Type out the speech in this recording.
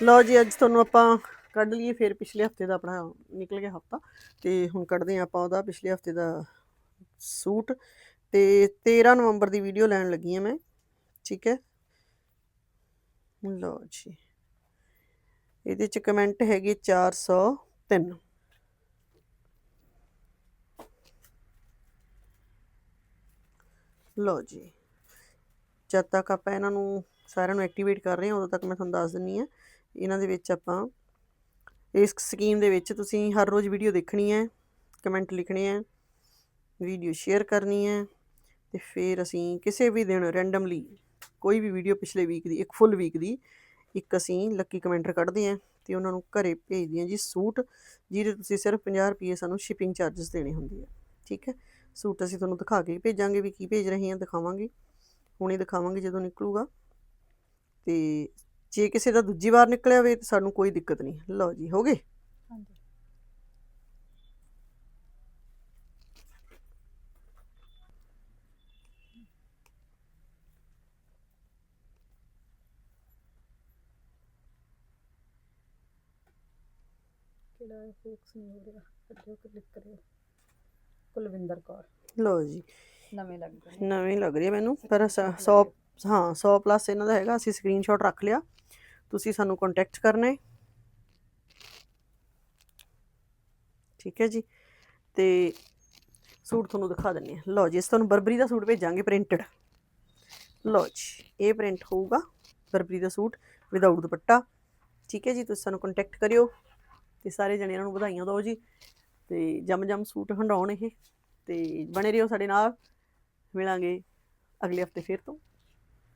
ਲਓ ਜੀ, ਅੱਜ ਤੁਹਾਨੂੰ ਆਪਾਂ ਕੱਢ ਲਈਏ, ਫਿਰ ਪਿਛਲੇ ਹਫ਼ਤੇ ਦਾ ਆਪਣਾ ਨਿਕਲ ਗਿਆ ਹਫਤਾ। ਤੇ ਹੁਣ ਕੱਢਦੇ ਹਾਂ ਆਪਾਂ ਉਹਦਾ, ਪਿਛਲੇ ਹਫ਼ਤੇ ਦਾ ਸੂਟ। ਤੇ 13 ਨਵੰਬਰ ਦੀ ਵੀਡੀਓ ਲੈਣ ਲੱਗੀ ਹਾਂ ਮੈਂ, ਠੀਕ ਹੈ? ਲਓ ਜੀ। ਇਹਦੇ ਚ ਕਮੈਂਟ ਹੈਗੇ 403 ਲਓ ਜੀ। ਜਦ ਤੱਕ ਆਪਾਂ ਇਹਨਾਂ ਨੂੰ ਸਾਰਿਆਂ ਨੂੰ ਐਕਟੀਵੇਟ ਕਰ ਰਹੇ ਹਾਂ, ਉਦੋਂ ਤੱਕ ਮੈਂ ਤੁਹਾਨੂੰ ਦੱਸ ਦਿੰਨੀ ਆ ਇਹਨਾਂ ਦੇ ਵਿੱਚ ਆਪਾਂ ਇਸ ਸਕੀਮ ਦੇ ਵਿੱਚ ਤੁਸੀਂ ਹਰ ਰੋਜ਼ ਵੀਡੀਓ ਦੇਖਣੀ ਹੈ ਕਮੈਂਟ ਲਿਖਣੇ ਹੈ ਵੀਡੀਓ ਸ਼ੇਅਰ ਕਰਨੀ ਹੈ ਤੇ ਫਿਰ ਅਸੀਂ ਕਿਸੇ ਵੀ ਦਿਨ ਰੈਂਡਮਲੀ ਕੋਈ ਵੀ ਵੀਡੀਓ ਪਿਛਲੇ ਵੀਕ ਦੀ, ਇੱਕ ਫੁੱਲ ਵੀਕ ਦੀ, ਇੱਕ ਅਸੀਂ ਲੱਕੀ ਕਮੈਂਟਰ ਕੱਢਦੇ ਹਾਂ ਤੇ ਉਹਨਾਂ ਨੂੰ ਘਰੇ ਭੇਜਦੇ ਹਾਂ ਜੀ ਸੂਟ, ਜਿਹਦੇ ਤੁਸੀਂ ਸਿਰਫ 50 ਰੁਪਏ ਸਾਨੂੰ ਸ਼ਿਪਿੰਗ ਚਾਰजेस ਦੇਣੇ ਹੁੰਦੇ ਆ, ਠੀਕ ਹੈ? ਸੂਟ ਅਸੀਂ ਤੁਹਾਨੂੰ ਦਿਖਾ ਕੇ ਭੇਜਾਂਗੇ ਵੀ ਕੀ ਭੇਜ ਰਹੇ ਹਾਂ, ਦਿਖਾਵਾਂਗੇ, ਹੁਣੇ ਦਿਖਾਵਾਂਗੇ ਜਦੋਂ ਨਿਕਲੂਗਾ ਤੇ ਜੇ ਕਿਸੇ ਦਾ ਦੂਜੀ ਵਾਰ ਨਿਕਲਿਆ ਹੋਵੇ ਤਾਂ ਸਾਨੂੰ ਕੋਈ ਦਿੱਕਤ ਨਹੀਂ। ਲਓ ਜੀ ਹੋ ਗਏ? ਹਾਂਜੀ। ਕਿਹੜਾ ਫੋਕਸ ਨਹੀਂ ਹੋ ਰਿਹਾ? ਕਰਿਓ ਕਲਿੱਕ ਕਰਿਓ। ਕੁਲਵਿੰਦਰ ਕੌਰ। ਲਓ ਜੀ। ਨਵੇਂ ਲੱਗ ਗਏ ਨਵੇਂ ਲੱਗ ਰਹੀ ਹੈ ਮੈਨੂੰ ਪਰ 100 ਹਾਂ 100 ਪਲੱਸ ਇਹਨਾਂ ਦਾ ਹੈਗਾ, ਅਸੀਂ ਸਕਰੀਨਸ਼ਾਟ ਰੱਖ ਲਿਆ। ਤੁਸੀਂ ਸਾਨੂੰ ਕੰਟੈਕਟ ਕਰਨਾ ਹੈ। ਠੀਕ ਹੈ ਜੀ। ਤੇ ਸੂਟ ਤੁਹਾਨੂੰ ਦਿਖਾ ਦਿੰਨੇ ਆ ਲਓ ਜੀ ਇਸ ਤੁਹਾਨੂੰ ਬਰਬਰੀ ਦਾ ਸੂਟ ਭੇਜਾਂਗੇ ਪ੍ਰਿੰਟਡ ਲਓ ਜੀ, ਇਹ ਪ੍ਰਿੰਟ ਹੋਊਗਾ, ਬਰਬਰੀ ਦਾ ਸੂਟ ਵਿਦਆਊਟ ਦੁਪੱਟਾ। ਠੀਕ ਹੈ ਜੀ, ਤੁਸੀਂ ਸਾਨੂੰ ਕੰਟੈਕਟ ਕਰਿਓ। ਤੇ ਸਾਰੇ ਜਣੇ ਇਹਨਾਂ ਨੂੰ ਵਧਾਈਆਂ ਦਿਓ ਜੀ। ਤੇ ਜਮ ਜਮ ਸੂਟ ਹੰਡਾਉਣ ਇਹ। ਤੇ ਬਣੇ ਰਹੋ ਸਾਡੇ ਨਾਲ। ਮਿਲਾਂਗੇ ਅਗਲੇ ਹਫ਼ਤੇ ਫਿਰ ਤੋਂ।